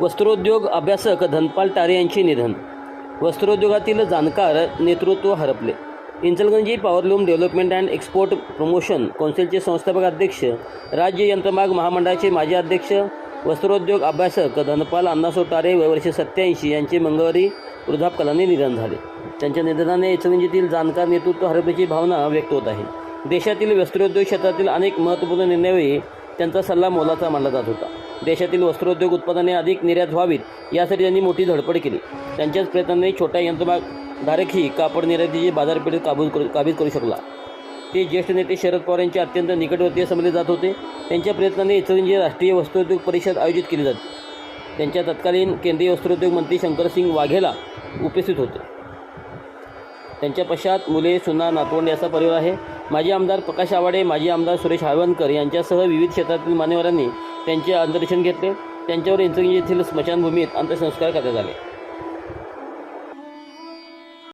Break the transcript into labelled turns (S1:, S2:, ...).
S1: वस्त्रोद्योग अभ्यासक धनपाल टारे यांचे निधन. वस्त्रोद्योगातील जाणकार नेतृत्व हरपले. Ichalkaranji powerloom development and export promotion कौन्सिलचे संस्थापक अध्यक्ष राज्य यंत्रमाग महामंडळाचे माजी अध्यक्ष वस्त्रोद्योग अभ्यासक धनपाल अण्णासो टारे वयवर्ष सत्याऐंशी यांचे मंगळवारी वृद्धापकालाने निधन झाले. त्यांच्या निधनाने इचलगंजीतील जाणकार नेतृत्व हरपल्याची भावना व्यक्त होत आहे. देशातील वस्त्रोद्योग क्षेत्रातील अनेक महत्त्वपूर्ण निर्णयही त्यांचा सल्ला मोलाचा मानला जात होता. देशातील वस्त्रोद्योग उत्पादने अधिक निर्यात व्हावीत यासाठी त्यांनी मोठी धडपड केली. त्यांच्याच प्रयत्नाने छोट्या यंत्रमागधारकही कापड निर्यातीची बाजारपेठ काबूज करू काबीज करू शकला. ते ज्येष्ठ नेते शरद पवार यांचे अत्यंत निकटवर्तीय समजले जात होते. त्यांच्या प्रयत्नाने इचलकरंजी राष्ट्रीय वस्त्रोद्योग परिषद आयोजित केली जाते. त्यांच्या तत्कालीन केंद्रीय वस्त्रोद्योग मंत्री शंकरसिंग वाघेला उपस्थित होते. त्यांच्या पश्चात मुले सुना नातवंड याचा परिवार आहे. माजी आमदार प्रकाश आवाडे माजी आमदार सुरेश हळवणकर यांच्यासह विविध क्षेत्रातील मान्यवरांनी त्यांचे अंतरिक्षण घेतले. त्यांच्यावर इंचगी येथील स्मशानभूमीत अंत्यसंस्कार करण्यात आले.